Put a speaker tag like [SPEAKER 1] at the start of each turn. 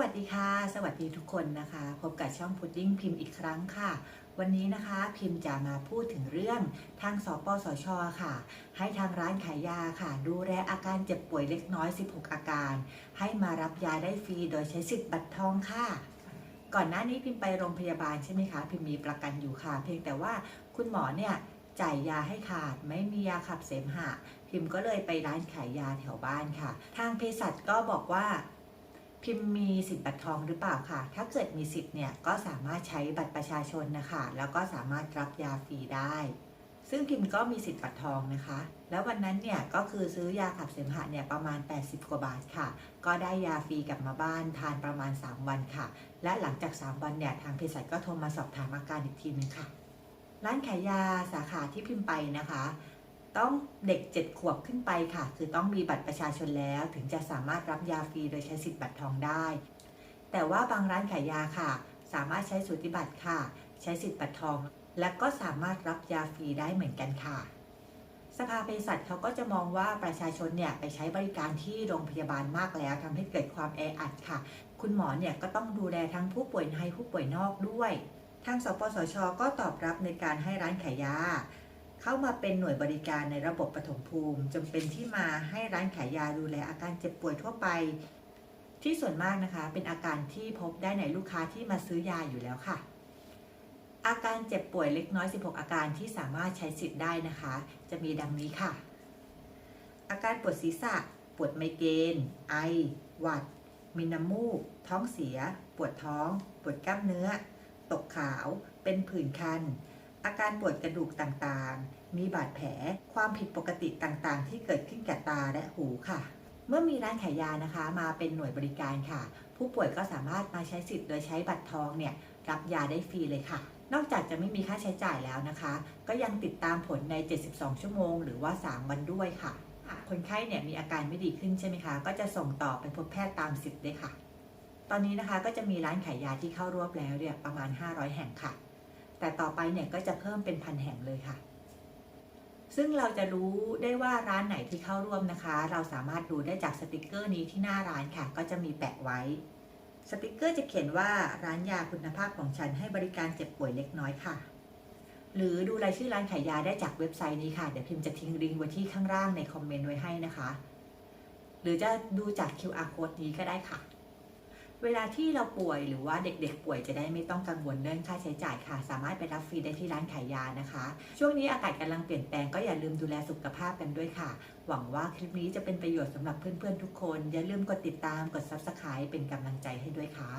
[SPEAKER 1] วัสดีค่ะ สวัสดีทุกคนนะคะ พบกับช่องพุดดิ้งพิมพ์อีกครั้งค่ะ วันนี้นะคะพิมพ์จะมาพูดถึงเรื่องทางสปสชค่ะ ให้ทางร้านขายยาค่ะ ดูแลอาการเจ็บป่วยเล็กน้อย 16 อาการ ให้มารับยาได้ฟรีโดยใช้สิทธิ์บัตรทองค่ะ ก่อนหน้านี้พิมพ์ไปโรงพยาบาลใช่ไหมคะ พิมพ์มีประกันอยู่ค่ะ เพียงแต่ว่าคุณหมอเนี่ยจ่ายยาให้ขาดไม่มียาขับเสมหะ พิมพ์ก็เลยไปร้านขายยาแถวบ้านค่ะ ทางเภสัชก็บอกว่า พิมพ์มีสิทธิ์บัตรทองหรือเปล่าค่ะ ถ้าเกิดมีสิทธิ์เนี่ยก็สามารถใช้บัตรประชาชนนะคะ แล้วก็สามารถรับยาฟรีได้ ซึ่งพิมพ์ก็มีสิทธิ์บัตรทองนะคะ แล้ววันนั้นเนี่ยก็คือซื้อยาขับเสมหะเนี่ยประมาณ 80 กว่าบาทค่ะ ก็ได้ยาฟรีกลับมาบ้านทานประมาณ 3 วันค่ะ และหลังจาก 3 วันเนี่ยทางเภสัชก็โทรมาสอบถามอาการอีกทีนึงค่ะ ร้านขายยาสาขาที่พิมพ์ไปนะคะ ต้องเด็ก 7 ขวบขึ้นไปค่ะ คือต้องมีบัตรประชาชนแล้ว ถึงจะสามารถรับยาฟรีโดยใช้สิทธิ์บัตรทองได้ แต่ว่าบางร้านขายยาค่ะ สามารถใช้สูติบัตรค่ะ ใช้สิทธิ์บัตรทอง และก็สามารถรับยาฟรีได้เหมือนกันค่ะ สภาเภสัชเขาก็จะมองว่าประชาชนเนี่ยไปใช้บริการที่โรงพยาบาลมากแล้วทำให้เกิดความแออัดค่ะ คุณหมอเนี่ยก็ต้องดูแลทั้งผู้ป่วยในผู้ป่วยนอกด้วย ทางสปสช ก็ตอบรับในการให้ร้านขายยา เข้ามาเป็นหน่วยบริการในระบบปฐมภูมิจนเป็นที่มาให้ร้านขายยาดูแลอาการเจ็บป่วยทั่วไป ที่ส่วนมากนะคะเป็นอาการที่พบได้ในลูกค้าที่มาซื้อยาอยู่แล้วค่ะ อาการเจ็บป่วยเล็กน้อย 16 อาการที่สามารถใช้สิทธิ์ได้นะคะ จะมีดังนี้ค่ะ อาการปวดศีรษะ ปวดไมเกรนไอ หวัด มีน้ำมูก ท้องเสีย ปวดท้อง ปวดกล้ามเนื้อ ตกขาว เป็นผื่นคัน อาการปวดกระดูกต่างๆ มีบาดแผล ความผิดปกติต่างๆ ที่เกิดขึ้นกับตาและหูค่ะ เมื่อมีร้านขายยานะคะมาเป็นหน่วยบริการค่ะ ผู้ป่วยก็สามารถมาใช้สิทธิ์โดยใช้บัตรทองเนี่ยรับยาได้ฟรีเลยค่ะ นอกจากจะไม่มีค่าใช้จ่ายแล้วนะคะ ก็ยังติดตามผลใน 72 ชั่วโมง หรือว่า 3 วันด้วยค่ะ คนไข้เนี่ยมีอาการไม่ดีขึ้นใช่ไหมคะ ก็จะส่งต่อไปพบแพทย์ตามสิทธิ์ด้วยค่ะ ตอนนี้นะคะก็จะมีร้านขายยาที่เข้าร่วมแล้วเนี่ยประมาณ 500 แห่งค่ะ แต่ต่อไปเนี่ยก็จะเพิ่มเป็นพันแห่งเลยค่ะ ซึ่งเราจะรู้ได้ว่าร้านไหนที่เข้าร่วมนะคะ เราสามารถดูได้จากสติกเกอร์นี้ที่หน้าร้านค่ะ ก็จะมีแปะไว้ สติกเกอร์จะเขียนว่าร้านยาคุณภาพของฉันให้บริการเจ็บป่วยเล็กน้อยค่ะ หรือดูรายชื่อร้านขายยาได้จากเว็บไซต์นี้ค่ะ เดี๋ยวพิมพ์จะทิ้งลิงก์ไว้ที่ข้างล่างในคอมเมนต์ไว้ให้นะคะ หรือจะดูจาก QR code นี้ก็ได้ค่ะ เวลาที่เราป่วยหรือว่าเด็กๆ ป่วยจะได้ไม่ต้องกังวลเรื่องค่าใช้จ่ายค่ะ สามารถไปรับฟรีได้ที่ร้านขายยานะคะ ช่วงนี้อากาศกำลังเปลี่ยนแปลงก็อย่าลืมดูแลสุขภาพกันด้วยค่ะ หวังว่าคลิปนี้จะเป็นประโยชน์สำหรับเพื่อนๆทุกคน อย่าลืมกดติดตามกด Subscribe เป็นกำลังใจให้ด้วยค่ะ